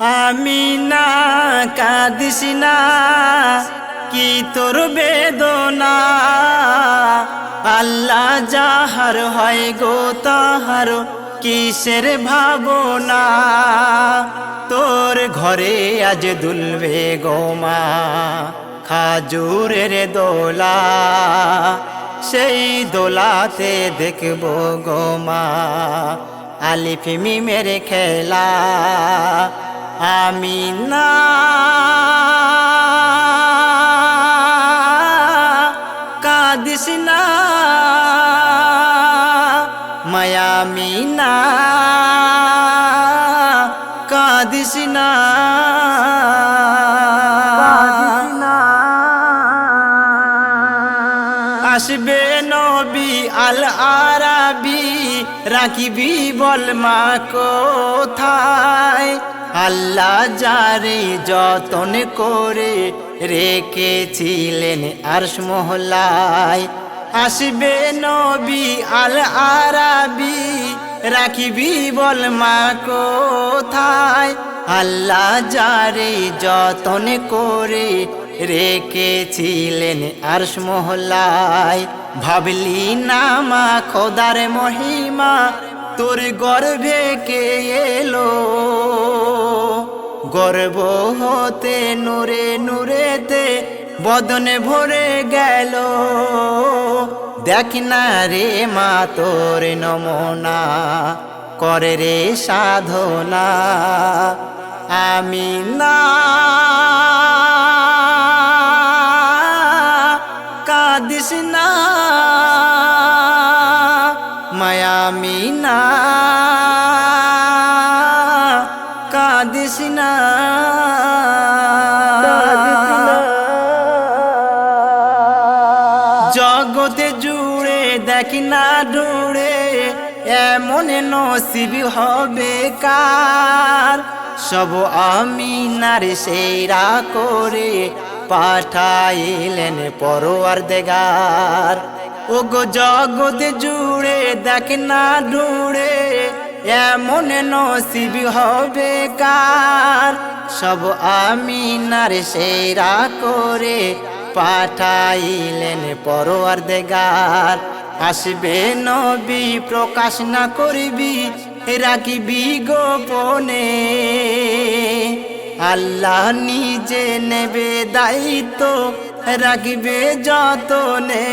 আমি না কাঁদিস না, কি তোর বেদনা? আল্লাহ যাহার হয় গো তাহার কিসের ভাবনা? তোর ঘরে আজ দুলবে গোমা খাজুরের দোলা। সেই দোলাতে দেখব গোমা আলিফ মিমের খেলা। আমি না কাদিস না মায়ামি না কাদিস না। আসবে নবী আল আরাবি রাখিবি বল মা কোথায়? আল্লাহ যারে যতন করে রেখেছিলেন আরশ মহলায় আসবে নবী আল আরাবি, রাখিবি বল মা কোথায়? আল্লাহ যারে যতন করে রেখেছিলেন আরশ মহলায় ভাবলি না মা খোদার মহিমা, তোর গর্ভে কে এলো? গর্ব হতে নূরে নূরেতে বদনে ভরে গেল। দেখ না রে মা, তোর নমনা, করে রে সাধনা। আমি না কাদিস না মায়ামি না কাদিস না জগতে জুড়ে দেখি না ডুড়ে এমন নসিব হবে কার? সব আমি নারে সেরা করে পাঠাইলেন পরোয়ার দেগার ও গো জগতে জুড়ে দেখ না ডুড়ে এমন নসিব হবে কার? সব আমি নারে সেরা করে পাঠাইলেন পরোয়ার দেগার আসবে নবী, প্রকাশ না করবি, রাখিবি গোপনে। আল্লাহ নিজে নেবে দায়িত্ব, রাখবে যতনে।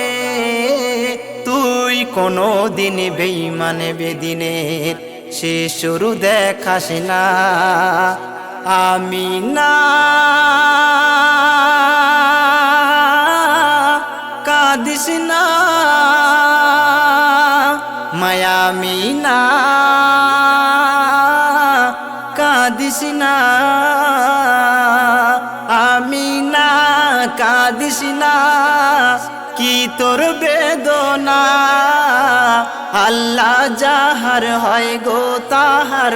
তুই কোনো দিন বেইমানে বেদিনের সে শুরু দেখাস না, আমি না। কাদিস না মায়ামি না কাদিস না, আমি না। কাদিস না, কি তোর বেদনা আল্লাহ যাহার হয় গো তাহার,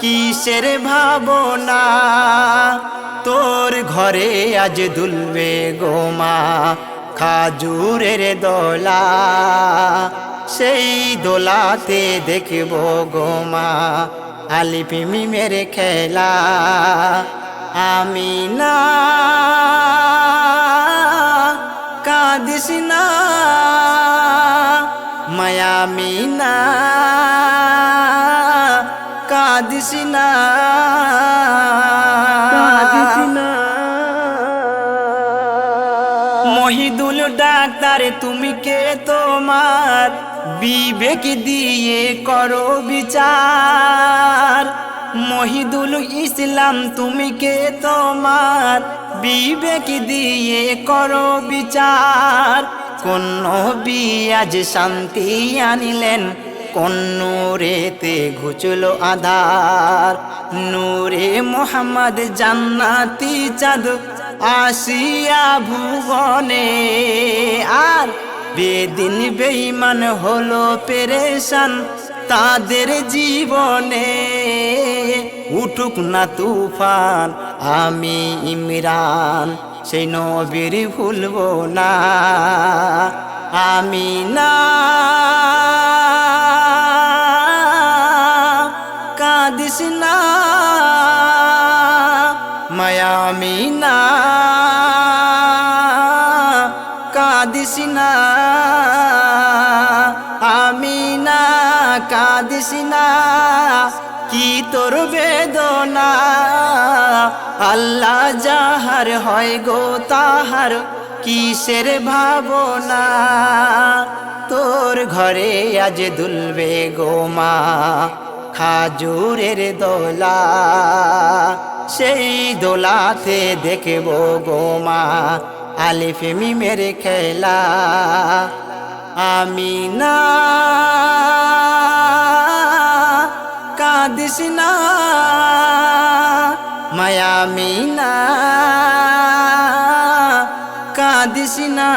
কিসের ভাবনা? তোর ঘরে আজ দুলবে গোমা খাজুরের দোলা। সেই দোলাতে দেখব গোমা আলিপি মিমের খেলা। আমি না কাদিস না। মায়ামি না কাদিস না মহিদুল ডাক্তার তুমি কে তোমার? বিবেক দিয়ে করো বিচার। মহিদুল ইসলাম তুমি কে তোমার? বিবেক দিয়ে করো বিচার। কোন আজ শান্তি আনিলেন? কোন নূরেতে ঘুচলো আধার? নূরে মোহাম্মদ জান্নাতি চাঁদ, আসিয়া ভুবনে। আর বেদিন বেইমান হলো পেরেশান তাদের জীবনে। উঠুক না তুফান, আমি ইমরান। সেই নবীর ভুলবো না। আমি না কাঁদিস না মায়ামি না কাদিস না আমি না কাদিস না। কি তোর বেদনা? আল্লাহ যাহার হয় গো তাহার কিসের ভাবনা? তোর ঘরে আজ দুলবে গো মা খাজুরের দোলা। সেই দোলাতে দেখব গো মা আলিফ মিমের খেলা। আমি না কাঁদিস না মায়ামি না কাঁদিস না।